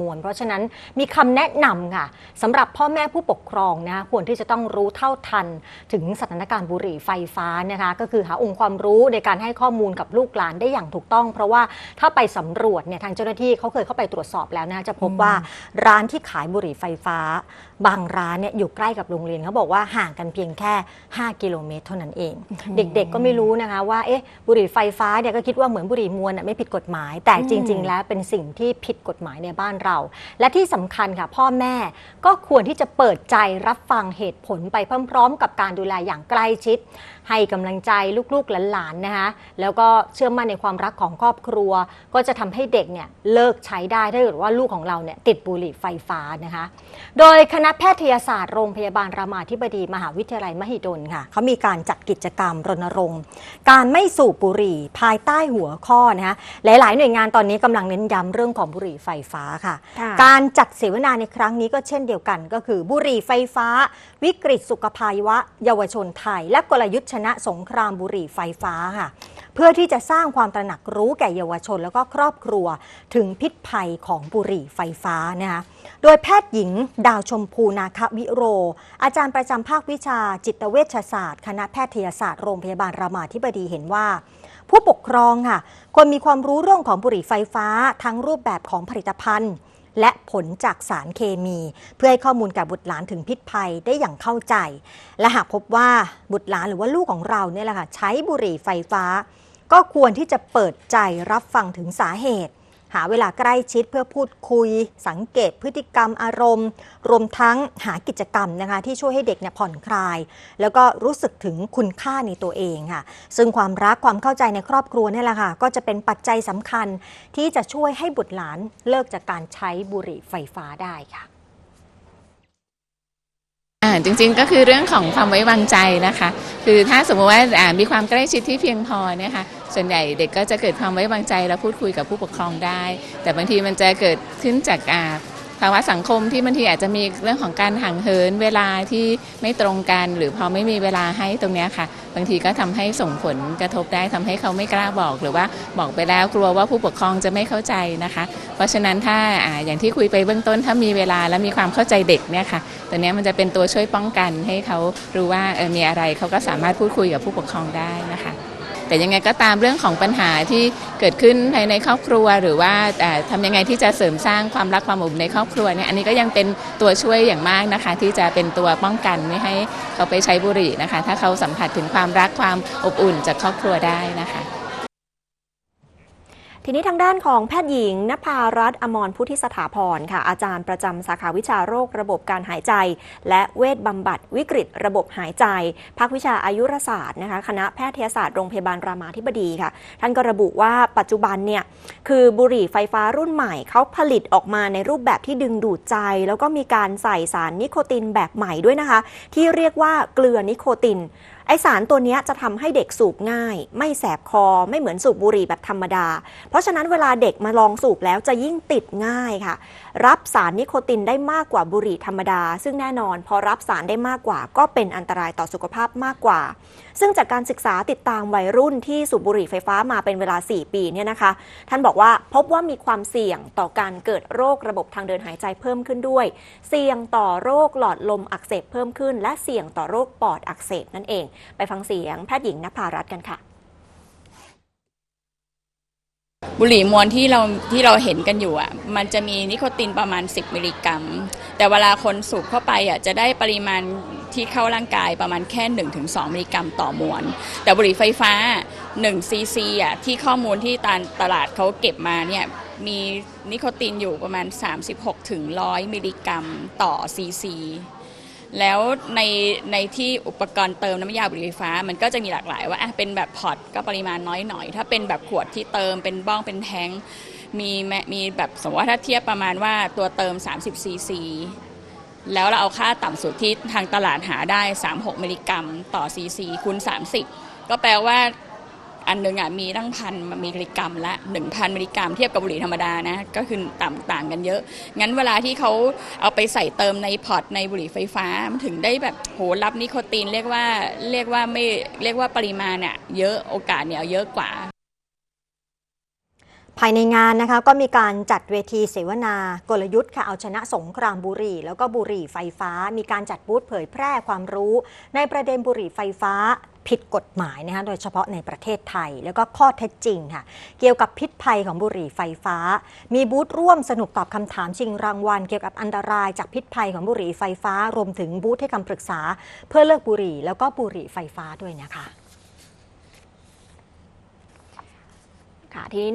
มวนเพราะฉะนั้นมีคำแนะนำค่ะสำหรับพ่อแม่ผู้ปกครองนะควรที่จะต้องรู้เท่าทัน ถึงสถานการณ์บุหรี่ไฟฟ้านะคะก็คือหาองค์ความรู้ในการให้ข้อมูลกับลูกหลานได้อย่างถูกต้อง เพราะว่าถ้าไปสำรวจเนี่ยทางเจ้าหน้าที่เขาเคยเข้าไปตรวจสอบแล้วนะจะพบว่าร้านที่ขายบุหรี่ไฟฟ้า บางร้านเนี่ยอยู่ใกล้กับโรงเรียนเขาบอกว่าห่างกันเพียงแค่ 5 กิโลเมตรเท่านั้นเอง เด็กๆก็ไม่รู้นะคะว่าเอ๊ะบุหรี่ไฟฟ้าเนี่ยก็คิดว่าเหมือนบุหรี่มวลน่ะไม่ผิดกฎหมาย แต่จริง ๆ แล้วเป็นสิ่งที่ผิดกฎหมายในบ้านเรา และที่สำคัญค่ะพ่อแม่ก็ควรที่จะเปิดใจรับฟังเหตุผลไปพร้อม ๆ กับการดูแลอย่างใกล้ชิด ให้กำลังใจลูกๆหลานๆนะคะแล้วก็เชื่อมั่นในความรักของครอบครัว ก็จะทำให้เด็กเนี่ยเลิกใช้ได้ถ้าเกิดว่าลูกของเราเนี่ยติดบุหรี่ไฟฟ้านะคะโดยคณะแพทยศาสตร์โรงพยาบาลรามาธิบดีมหาวิทยาลัยมหิดลค่ะเขามีการจัดกิจกรรมรณรงค์ การไม่สูบบุหรี่ภายใต้หัวข้อนะคะหลาย ๆ หน่วยงานตอนนี้กำลังเน้นย้ำเรื่องของบุหรี่ไฟฟ้าค่ะค่ะ การจัดเสวนาในครั้งนี้ก็เช่นเดียวกัน ก็คือบุหรี่ไฟฟ้า วิกฤตสุขภัยวะ เยาวชนไทย และกลยุทธ์ชนะสงครามบุหรี่ไฟฟ้าค่ะ เพื่อที่จะสร้างความตระหนักรู้แก่เยาวชน แล้วก็ครอบครัวถึงพิษภัยของบุหรี่ไฟฟ้านะคะโดยแพทย์หญิงดาวชมพูนาควิโร อาจารย์ประจำภาควิชาจิตเวชศาสตร์ คณะแพทยศาสตร์โรงพยาบาลรามาธิบดีเห็นว่าผู้ปกครองค่ะควรมีความรู้เรื่องของบุหรี่ไฟฟ้า ทั้งรูปแบบของผลิตภัณฑ์ และผลจากสารเคมี เพื่อให้ข้อมูลกับบุตรหลานถึงพิษภัยได้อย่างเข้าใจ และหากพบว่าบุตรหลานหรือว่าลูกของเราเนี่ยแหละค่ะใช้บุหรี่ไฟฟ้า ก็ควรที่จะเปิดใจรับฟังถึงสาเหตุ หาเวลาใกล้ชิดเพื่อพูดคุย สังเกตพฤติกรรมอารมณ์ รวมทั้งหากิจกรรมนะคะที่ช่วยให้เด็กเนี่ยผ่อนคลาย แล้วก็รู้สึกถึงคุณค่าในตัวเองค่ะ ซึ่งความรักความเข้าใจในครอบครัวเนี่ยแหละค่ะก็จะเป็นปัจจัยสำคัญที่จะช่วยให้บุตรหลานเลิกจากการใช้บุหรี่ไฟฟ้าได้ค่ะอ่าจริงๆก็คือเรื่องของความไว้วางใจนะคะ คือถ้าสมมติว่าอ่ามีความใกล้ชิดที่เพียงพอเนี่ยค่ะ ส่วนใหญ่เด็กก็จะเกิดความไว้วางใจและพูดคุยกับผู้ปกครองได้ แต่บางทีมันจะเกิดขึ้นจากอาภาวะสังคมที่บางทีอาจจะมีเรื่องของการห่างเหินเวลาที่ไม่ตรงกัน หรือพอไม่มีเวลาให้ตรงนี้ค่ะ บางทีก็ทำให้ส่งผลกระทบได้ทำให้เขาไม่กล้าบอก หรือว่าบอกไปแล้วกลัวว่าผู้ปกครองจะไม่เข้าใจนะคะ เพราะฉะนั้นถ้าออย่างที่คุยไปเบื้องต้นถ้ามีเวลาและมีความเข้าใจเด็กเนี่ยค่ะตัวนี้มันจะเป็นตัวช่วยป้องกันให้เขารู้ว่าเออมีอะไรเขาก็สามารถพูดคุยกับผู้ปกครองได้นะคะ แต่ยังไงก็ตามเรื่องของปัญหาที่เกิดขึ้นภายในครอบครัว หรือว่าเอ่ทำยังไงที่จะเสริมสร้างความรักความอบอุ่นในครอบครัวเนี่ยอันนี้ก็ยังเป็นตัวช่วยอย่างมากนะคะ ที่จะเป็นตัวป้องกันไม่ให้เขาไปใช้บุหรี่นะคะ ถ้าเขาสัมผัสถึงความรักความอบอุ่นจากครอบครัวได้นะคะ ทีนี้ทางด้านของแพทย์หญิงนภารัตน์อมรพุทธิสถาพรค่ะ อาจารย์ประจำสาขาวิชาโรคระบบการหายใจ และเวชบำบัดวิกฤตระบบหายใจ ภาควิชาอายุรศาสตร์นะคะคณะแพทยศาสตร์โรงพยาบาลรามาธิบดีค่ะ ท่านก็ระบุว่าปัจจุบันเนี่ยคือบุหรี่ไฟฟ้ารุ่นใหม่เขาผลิตออกมาในรูปแบบที่ดึงดูดใจ แล้วก็มีการใส่สารนิโคตินแบบใหม่ด้วยนะคะ ที่เรียกว่าเกลือนิโคติน ไอสารตัวนี้จะทำให้เด็กสูบง่าย ไม่แสบคอไม่เหมือนสูบบุหรี่แบบธรรมดา เพราะฉะนั้นเวลาเด็กมาลองสูบแล้วจะยิ่งติดง่ายค่ะ รับสารนิโคตินได้มากกว่าบุหรี่ธรรมดา ซึ่งแน่นอน พอรับสารได้มากกว่า ก็เป็นอันตรายต่อสุขภาพมากกว่า ซึ่งจากการศึกษาติดตามวัยรุ่นที่สูบบุหรี่ไฟฟ้ามาเป็นเวลา 4 ปีเนี่ยนะคะ ท่านบอกว่าพบว่ามีความเสี่ยงต่อการเกิดโรคระบบทางเดินหายใจเพิ่มขึ้นด้วย เสี่ยงต่อโรคหลอดลมอักเสบเพิ่มขึ้น และเสี่ยงต่อโรคปอดอักเสบนั่นเองไปฟังเสียงแพทย์หญิงนภารัตน์กันค่ะ บุหรี่มวลที่เราที่เราเห็นกันอยู่อะมันจะมีนิโคตินประมาณ 10 มิลลิกรัม แต่เวลาคนสูบเข้าไปอะจะได้ปริมาณที่เข้าร่างกายประมาณแค่ 1-2 มิลลิกรัมต่อมวล แต่บุหรี่ไฟฟ้า1ซีซีอะที่ข้อมูลที่ตาตลาดเขาเก็บมาเนี่ยมีนิโคตินอยู่ประมาณ 36-100 มิลลิกรัมต่อซีซี แล้วในในที่อุปกรณ์เติมน้ำยาบุหรี่ไฟฟ้า มันก็จะมีหลากหลายว่าอะเป็นแบบพอตก็ปริมาณน้อยหน่อยถ้าเป็นแบบขวดที่เติมเป็นบ้องเป็นแทงมีแมมีแบบสมมติว่าถ้าเทียบประมาณว่าตัวเติม 30ซีซีแล้วเราเอาค่าต่ำสุดที่ทางตลาดหาได้ 36 มิลลิกรัม ต่อซีซีคูณ30 ก็แปลว่า อันหนึ่งอะมีตั้งพันมิลลิกรัมละ1,000มิลลิกรัมเทียบกับบุหรี่ธรรมดานะก็คือต่างต่างกันเยอะ งั้นเวลาที่เขาเอาไปใส่เติมในพอร์ตในบุหรี่ไฟฟ้ามันถึงได้แบบโหรับนิโคตินเรียกว่าเรียกว่าไม่เรียกว่าปริมาณเนี่ยเยอะโอกาสเนี่ยเยอะกว่าภายในงานนะคะก็มีการจัดเวทีเสวนากลยุทธ์ค่ะเอาชนะสงครามบุหรี่ แล้วก็บุหรี่ไฟฟ้า มีการจัดบูธเผยแพร่ความรู้ ในประเด็นบุหรี่ไฟฟ้า ผิดกฎหมายนะคะโดยเฉพาะในประเทศไทย แล้วก็ข้อเท็จจริงค่ะ เกี่ยวกับพิษภัยของบุหรี่ไฟฟ้า มีบูธร่วมสนุกตอบคำถามชิงรางวัล เกี่ยวกับอันตรายจากพิษภัยของบุหรี่ไฟฟ้า รวมถึงบูธให้คำปรึกษา เพื่อเลิกบุหรี่แล้วก็บุหรี่ไฟฟ้าด้วยนะคะค่ะทีนี้